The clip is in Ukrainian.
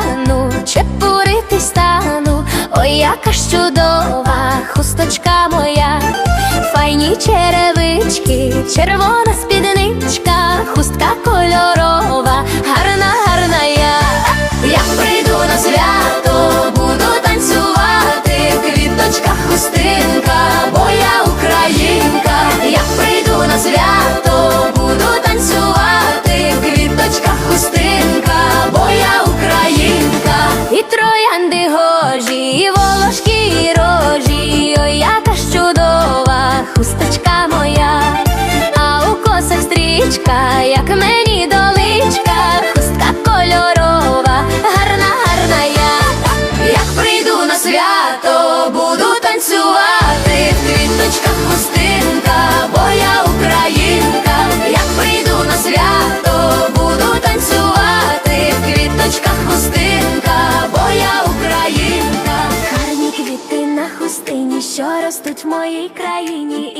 стану, чепурити стану, ой, яка ж чудова хусточка моя, файні черевички, червона співачка частині, що ростуть в моїй країні.